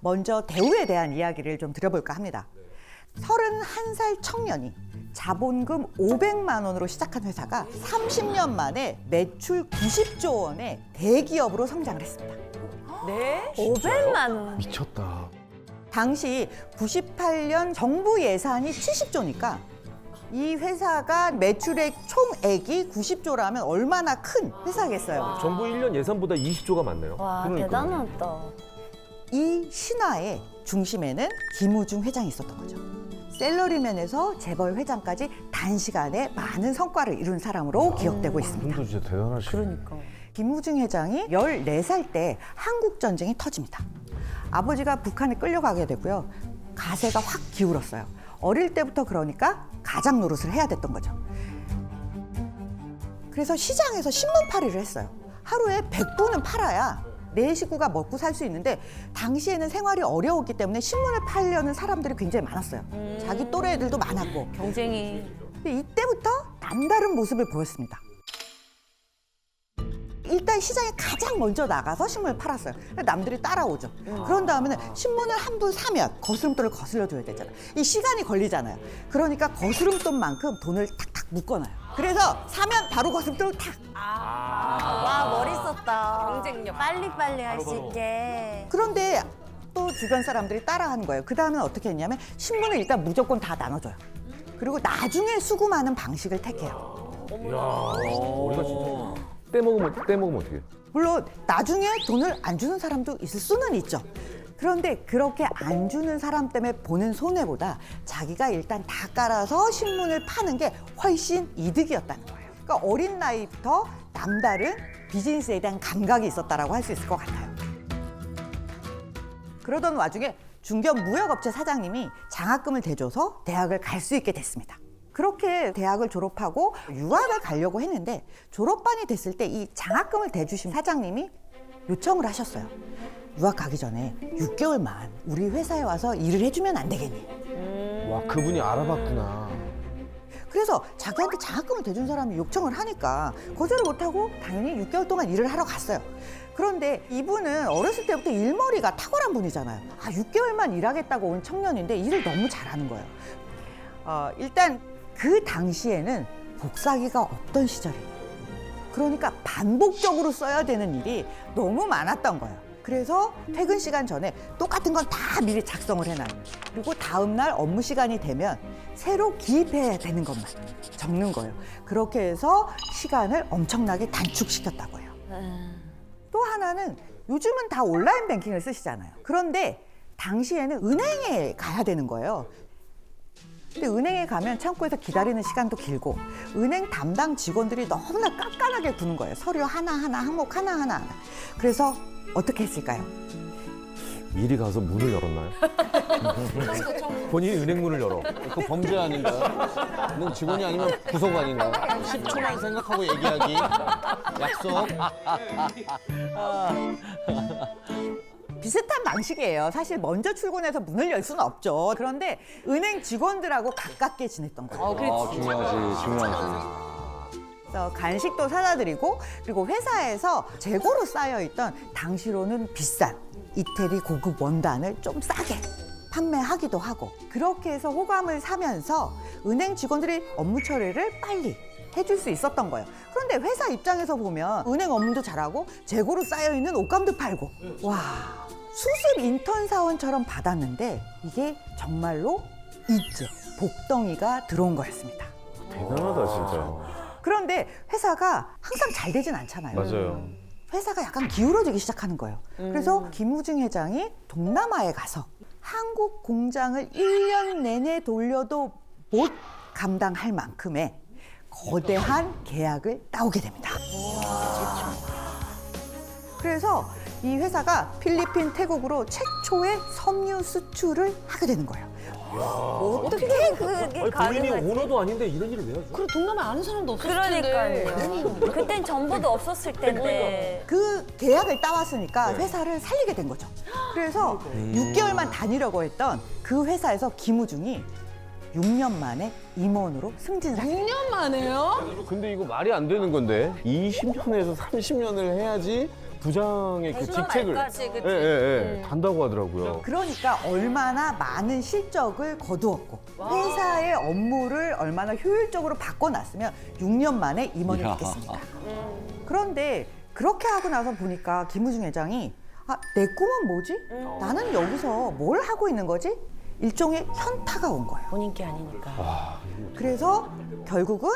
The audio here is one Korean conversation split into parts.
먼저 대우에 대한 이야기를 좀 드려볼까 합니다. 31살 청년이 자본금 500만 원으로 시작한 회사가 30년 만에 매출 90조 원의 대기업으로 성장을 했습니다. 네? 500만 원. 미쳤다. 당시 98년 정부 예산이 70조니까 이 회사가 매출액 총액이 90조라면 얼마나 큰 회사겠어요. 정부 1년 예산보다 20조가 많네요. 와, 그러니까요. 대단하다. 이 신화의 중심에는 김우중 회장이 있었던 거죠. 셀러리맨에서 재벌 회장까지 단시간에 많은 성과를 이룬 사람으로 기억되고 있습니다. 분도 진짜 대단하시네. 그러니까. 김우중 회장이 14살 때 한국 전쟁이 터집니다. 아버지가 북한에 끌려가게 되고요. 가세가 확 기울었어요. 어릴 때부터 그러니까 가장 노릇을 해야 됐던 거죠. 그래서 시장에서 신문 팔이를 했어요. 하루에 100부는 팔아야 내 식구가 먹고 살 수 있는데 당시에는 생활이 어려웠기 때문에 신문을 팔려는 사람들이 굉장히 많았어요. 자기 또래 애들도 많았고. 경쟁이. 근데 이때부터 남다른 모습을 보였습니다. 일단 시장에 가장 먼저 나가서 신문을 팔았어요. 남들이 따라오죠. 그런 다음에는 신문을 한부 사면 거스름돈을 거슬려줘야 되잖아요. 이 시간이 걸리잖아요. 그러니까 거스름돈만큼 돈을 탁탁 묶어놔요. 그래서 사면 바로 거스름돈을 탁. 와, 머리 썼다. 경쟁력. 빨리빨리 할 수 있게. 그런데 또 주변 사람들이 따라하는 거예요. 그 다음엔 어떻게 했냐면 신문을 일단 무조건 다 나눠줘요. 그리고 나중에 수금하는 방식을 택해요. 우리가 진짜 떼먹으면 떼먹으면 어떻게? 물론 나중에 돈을 안 주는 사람도 있을 수는 있죠. 그런데 그렇게 안 주는 사람 때문에 보는 손해보다 자기가 일단 다 깔아서 신문을 파는 게 훨씬 이득이었다는 거예요. 그러니까 어린 나이부터 남다른 비즈니스에 대한 감각이 있었다라고 할 수 있을 것 같아요. 그러던 와중에 중견 무역업체 사장님이 장학금을 대줘서 대학을 갈 수 있게 됐습니다. 그렇게 대학을 졸업하고 유학을 가려고 했는데 졸업반이 됐을 때 이 장학금을 대주신 사장님이 요청을 하셨어요. 유학 가기 전에 6개월만 우리 회사에 와서 일을 해주면 안 되겠니? 와 그분이 알아봤구나. 그래서 자기한테 장학금을 대준 사람이 요청을 하니까 거절을 못하고 당연히 6개월 동안 일을 하러 갔어요. 그런데 이분은 어렸을 때부터 일머리가 탁월한 분이잖아요. 아, 6개월만 일하겠다고 온 청년인데 일을 너무 잘하는 거예요. 어, 일단 그 당시에는 복사기가 없던 시절이에요. 그러니까 반복적으로 써야 되는 일이 너무 많았던 거예요. 그래서 퇴근 시간 전에 똑같은 건 다 미리 작성을 해놔요. 그리고 다음 날 업무 시간이 되면 새로 기입해야 되는 것만 적는 거예요. 그렇게 해서 시간을 엄청나게 단축시켰다고 해요. 또 하나는 요즘은 다 온라인 뱅킹을 쓰시잖아요. 그런데 당시에는 은행에 가야 되는 거예요. 근데 은행에 가면 창구에서 기다리는 시간도 길고 은행 담당 직원들이 너무나 깐깐하게 구는 거예요. 서류 하나하나 항목 하나하나. 그래서 어떻게 했을까요? 미리 가서 문을 열었나요? 본인이 은행 문을 열어. 그 범죄 아닌가요? 는 직원이 아니면 구속 아닌가요? 10초만 생각하고 얘기하기. 약속. 비슷한 방식이에요. 사실 먼저 출근해서 문을 열 수는 없죠. 그런데 은행 직원들하고 가깝게 지냈던 거예요. 어, 그렇지. 아, 중요하지, 중요하지. 그래서 간식도 사다 드리고 그리고 회사에서 재고로 쌓여 있던 당시로는 비싼 이태리 고급 원단을 좀 싸게 판매하기도 하고 그렇게 해서 호감을 사면서 은행 직원들이 업무 처리를 빨리 해줄 수 있었던 거예요. 그런데 회사 입장에서 보면 은행 업무도 잘하고 재고로 쌓여 있는 옷감도 팔고 와 수습 인턴 사원처럼 받았는데 이게 정말로 이제 복덩이가 들어온 거였습니다. 대단하다 진짜. 그런데 회사가 항상 잘 되진 않잖아요. 맞아요. 회사가 약간 기울어지기 시작하는 거예요. 그래서 김우중 회장이 동남아에 가서 한국 공장을 1년 내내 돌려도 못 감당할 만큼의 거대한 계약을 따오게 됩니다. 그래서 이 회사가 필리핀, 태국으로 최초의 섬유 수출을 하게 되는 거예요. 어떻게 그게 아니, 본인이 가능하지? 오너도 아닌데 이런 일을 왜 하죠? 그리고 동남아 아는 사람도 없을 텐데. 그러니까요. 그땐 정보도 없었을 텐데. 그 계약을 따왔으니까 회사를 살리게 된 거죠. 그래서 6개월만 다니려고 했던 그 회사에서 김우중이 6년 만에 임원으로 승진을 하게 돼요. 6년 만에요? 근데 이거 말이 안 되는 건데 20년에서 30년을 해야지 부장의 그 직책을 그치. 예, 예, 예. 단다고 하더라고요. 그러니까 얼마나 많은 실적을 거두었고 회사의 업무를 얼마나 효율적으로 바꿔놨으면 6년 만에 임원이 이야. 됐겠습니까? 그런데 그렇게 하고 나서 보니까 김우중 회장이 아, 내 꿈은 뭐지? 나는 여기서 뭘 하고 있는 거지? 일종의 현타가 온 거예요. 본인 게 아니니까. 그래서 결국은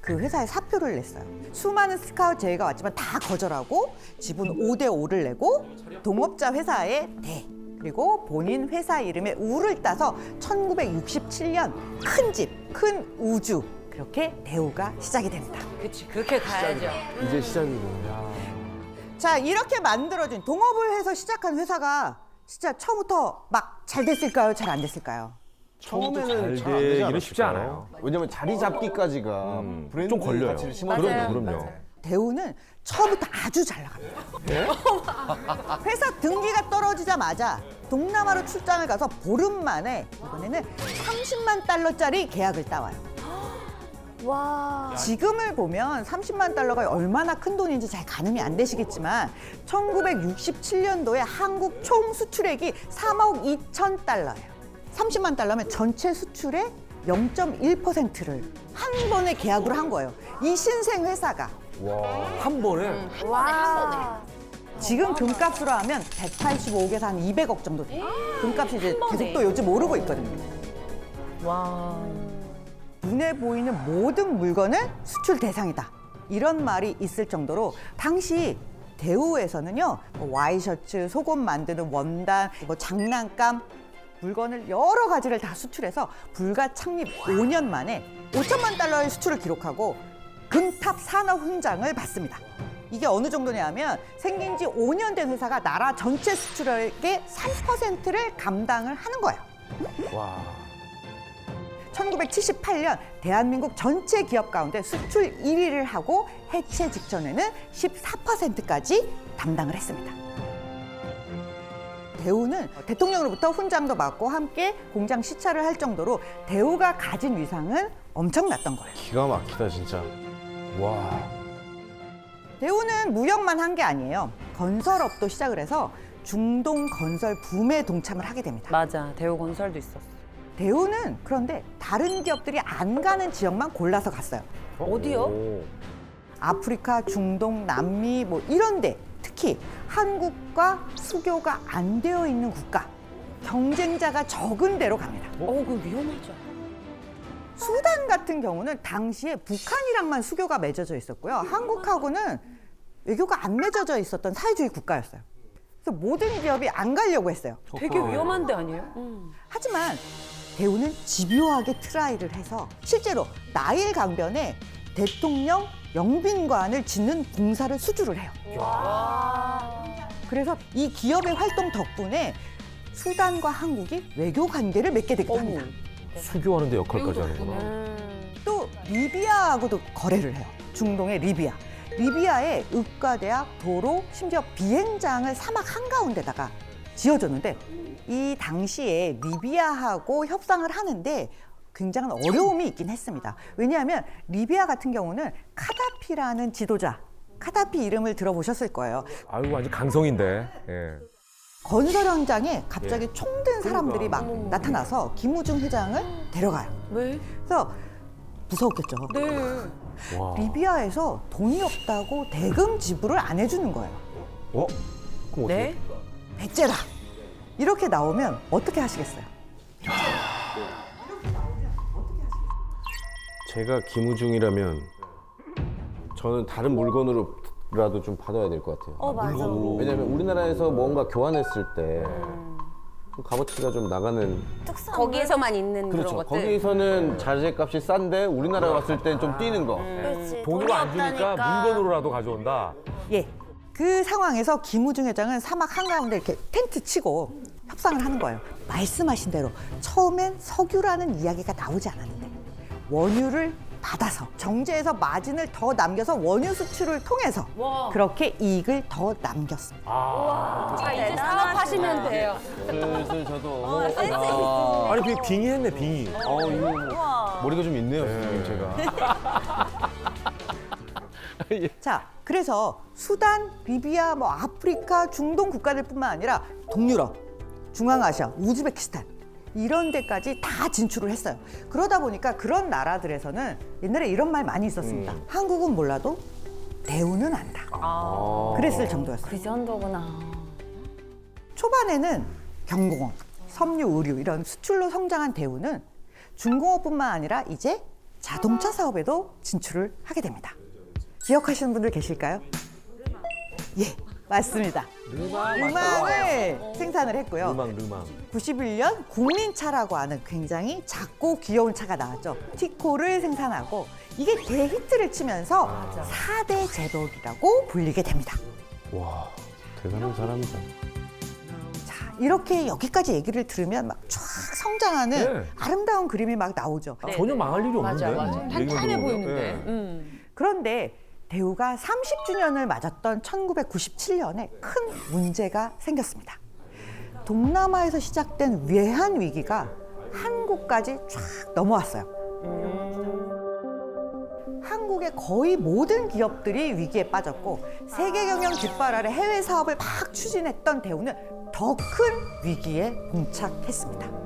그 회사에 사표를 냈어요. 수많은 스카우트 제의가 왔지만 다 거절하고 지분 5대 5를 내고 동업자 회사에 대 그리고 본인 회사 이름에 우를 따서 1967년 큰 집, 큰 우주 그렇게 대우가 시작이 됩니다. 그치, 그렇게 가야죠. 이제 시작이군요. 자 이렇게 만들어진 동업을 해서 시작한 회사가 진짜 처음부터 막 잘 됐을까요? 잘 안 됐을까요? 처음에는 잘 되기는 쉽지? 않아요. 왜냐면 자리 잡기까지가 음, 브랜드 좀 걸려요. 가치를 심어줘야 맞아요. 되니까. 그럼요. 대우는 처음부터 아주 잘 나갑니다. 회사 등기가 떨어지자마자 동남아로 출장을 가서 보름 만에 이번에는 30만 달러짜리 계약을 따와요. 와. 지금을 보면 30만 달러가 얼마나 큰 돈인지 잘 가늠이 안 되시겠지만 1967년도에 한국 총 수출액이 3억 2천 달러예요. 30만 달러면 전체 수출의 0.1%를 한 번에 계약으로 한 거예요. 이 신생 회사가 와, 한 번에 와. 지금 금값으로 하면 185억에서 한 200억 정도 돼요. 금값이 이제 계속 또 요즘 오르고 있거든요. 와. 눈에 보이는 모든 물건은 수출 대상이다. 이런 말이 있을 정도로 당시 대우에서는요 뭐 와이셔츠, 속옷 만드는 원단, 뭐 장난감 물건을 여러 가지를 다 수출해서 불과 창립 5년 만에 5천만 달러의 수출을 기록하고 금탑 산업 훈장을 받습니다. 이게 어느 정도냐면 생긴 지 5년 된 회사가 나라 전체 수출액의 3%를 감당을 하는 거예요. 와. 1978년 대한민국 전체 기업 가운데 수출 1위를 하고 해체 직전에는 14%까지 담당을 했습니다. 대우는 대통령으로부터 훈장도 받고 함께 공장 시찰을 할 정도로 대우가 가진 위상은 엄청났던 거예요. 기가 막히다 진짜. 와. 대우는 무역만 한 게 아니에요. 건설업도 시작을 해서 중동 건설 붐에 동참을 하게 됩니다. 맞아, 대우 건설도 있었어. 대우는 그런데 다른 기업들이 안 가는 지역만 골라서 갔어요. 어디요? 오. 아프리카, 중동, 남미 뭐 이런데 특히 한국과 수교가 안 되어 있는 국가 경쟁자가 적은 데로 갑니다. 어, 그 위험하죠. 수단 같은 경우는 당시에 북한이랑만 수교가 맺어져 있었고요. 한국하고는 외교가 안 맺어져 있었던 사회주의 국가였어요. 그래서 모든 기업이 안 가려고 했어요. 되게 위험한 데 아니에요? 하지만 대우는 집요하게 트라이를 해서 실제로 나일 강변에 대통령 영빈관을 짓는 공사를 수주를 해요. 그래서 이 기업의 활동 덕분에 수단과 한국이 외교 관계를 맺게 되기도 합니다. 수교하는 데 역할까지 하는구나. 음. 또 리비아하고도 거래를 해요. 중동의 리비아. 리비아에 의과대학, 도로, 심지어 비행장을 사막 한가운데다가 지어줬는데 이 당시에 리비아하고 협상을 하는데 굉장한 어려움이 있긴 했습니다. 왜냐하면 리비아 같은 경우는 카다피라는 지도자, 카다피 이름을 들어보셨을 거예요. 아유, 완전 강성인데. 예. 건설 현장에 갑자기 총든 사람들이 막 나타나서 김우중 회장을 데려가요. 왜? 그래서 무서웠겠죠. 네. 와. 리비아에서 돈이 없다고 대금 지불을 안 해주는 거예요. 어? 그럼 어떻게? 네? 배째라. 이렇게 나오면 어떻게 하시겠어요? 제가 김우중이라면 저는 다른 물건으로라도 좀 받아야 될 것 같아요. 어, 맞아. 왜냐면 우리나라에서 뭔가 교환했을 때 좀 값어치가 좀 나가는 거기에서만 있는 그렇죠. 그런 것들. 거기서는 자재값이 싼데 우리나라 왔을 땐 좀 뛰는 거. 그렇지. 돈으로 안 주니까 없다니까. 물건으로라도 가져온다. 예. 그 상황에서 김우중 회장은 사막 한가운데 이렇게 텐트 치고 협상을 하는 거예요. 말씀하신 대로 처음엔 석유라는 이야기가 나오지 않았는데 원유를 받아서 정제해서 마진을 더 남겨서 원유 수출을 통해서 와. 그렇게 이익을 더 남겼습니다. 아. 자, 이제 사업하시면 돼요. 슬슬 저도 어, 센스 아, 있으시네. 아니, 그 빙의 했네, 빙의. 어, 이거 우와. 머리가 좀 있네요, 선생님 제가. 자, 그래서 수단, 리비아, 뭐 아프리카, 중동 국가들뿐만 아니라 동유럽, 중앙아시아, 우즈베키스탄 이런 데까지 다 진출을 했어요. 그러다 보니까 그런 나라들에서는 옛날에 이런 말 많이 있었습니다. 음. 한국은 몰라도 대우는 안다. 아. 그랬을 정도였어요. 그 정도구나. 초반에는 경공업, 섬유, 의류 이런 수출로 성장한 대우는 중공업뿐만 아니라 이제 자동차 사업에도 진출을 하게 됩니다. 기억하시는 분들 계실까요? 예, 맞습니다. 르망을 생산을 했고요. 르망 르망. 91년 국민차라고 하는 굉장히 작고 귀여운 차가 나왔죠. 티코를 생산하고 이게 대히트를 치면서 사 4대 제독이라고 불리게 됩니다. 와 대단한 사람이다. 자, 이렇게 여기까지 얘기를 들으면 막 쫙 성장하는 네. 아름다운 그림이 막 나오죠. 전혀 망할 일이 없는데. 맞아, 맞아. 얘기만 탄탄해 들어보면. 보이는데. 예. 음. 그런데 대우가 30주년을 맞았던 1997년에 큰 문제가 생겼습니다. 동남아에서 시작된 외환 위기가 한국까지 쫙 넘어왔어요. 한국의 거의 모든 기업들이 위기에 빠졌고 세계 경영 깃발 아래 해외 사업을 막 추진했던 대우는 더 큰 위기에 봉착했습니다.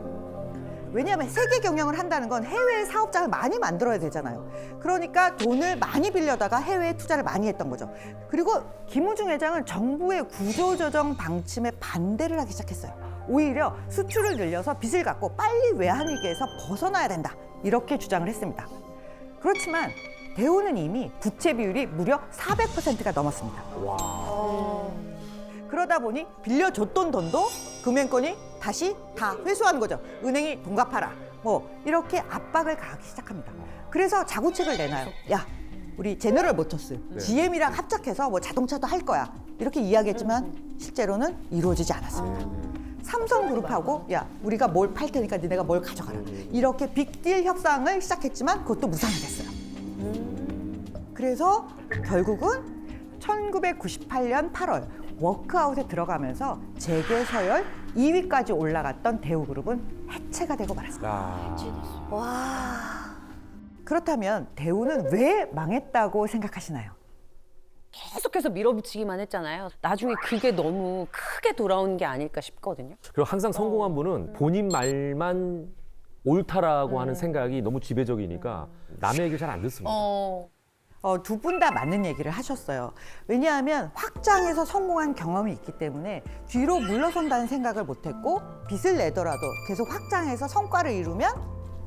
왜냐하면 세계 경영을 한다는 건 해외 사업장을 많이 만들어야 되잖아요. 그러니까 돈을 많이 빌려다가 해외에 투자를 많이 했던 거죠. 그리고 김우중 회장은 정부의 구조조정 방침에 반대를 하기 시작했어요. 오히려 수출을 늘려서 빚을 갚고 빨리 외환위기에서 벗어나야 된다. 이렇게 주장을 했습니다. 그렇지만 대우는 이미 부채 비율이 무려 400%가 넘었습니다. 그러다 보니 빌려줬던 돈도 금융권이 다시 다 회수하는 거죠. 은행이 돈 갚아라. 뭐 이렇게 압박을 가하기 시작합니다. 그래서 자구책을 내놔요. 야, 우리 제너럴 모터스, GM이랑 합작해서 뭐 자동차도 할 거야. 이렇게 이야기했지만 실제로는 이루어지지 않았습니다. 삼성그룹하고 야 우리가 뭘 팔 테니까 니네가 뭘 가져가라. 이렇게 빅딜 협상을 시작했지만 그것도 무산이 됐어요. 그래서 결국은 1998년 8월 워크아웃에 들어가면서 재계 서열 2위까지 올라갔던 대우그룹은 해체가 되고 말았습니다. 아. 와. 그렇다면 대우는 왜 망했다고 생각하시나요? 계속해서 밀어붙이기만 했잖아요. 나중에 그게 너무 크게 돌아오는 게 아닐까 싶거든요. 그리고 항상 성공한 분은 본인 말만 옳다라고 음. 하는 생각이 너무 지배적이니까 남의 얘기를 잘 안 듣습니다. 어. 어, 두 분 다 맞는 얘기를 하셨어요. 왜냐하면 확장해서 성공한 경험이 있기 때문에 뒤로 물러선다는 생각을 못했고 빚을 내더라도 계속 확장해서 성과를 이루면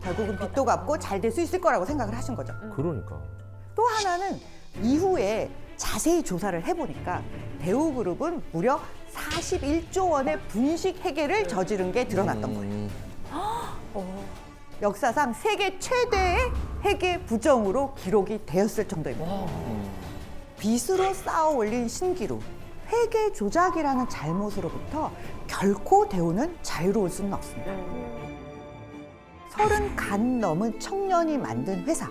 결국은 빚도 갚고 잘 될 수 있을 거라고 생각을 하신 거죠. 그러니까. 또 하나는 이후에 자세히 조사를 해보니까 대우그룹은 무려 41조 원의 분식 회계를 저지른 게 드러났던 거예요. 역사상 세계 최대의 회계 부정으로 기록이 되었을 정도입니다. 빚으로 쌓아 올린 신기루, 회계 조작이라는 잘못으로부터 결코 대우는 자유로울 수는 없습니다. 서른 간 넘은 청년이 만든 회사.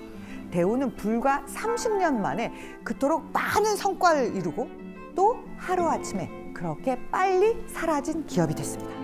대우는 불과 30년 만에 그토록 많은 성과를 이루고 또 하루아침에 그렇게 빨리 사라진 기업이 됐습니다.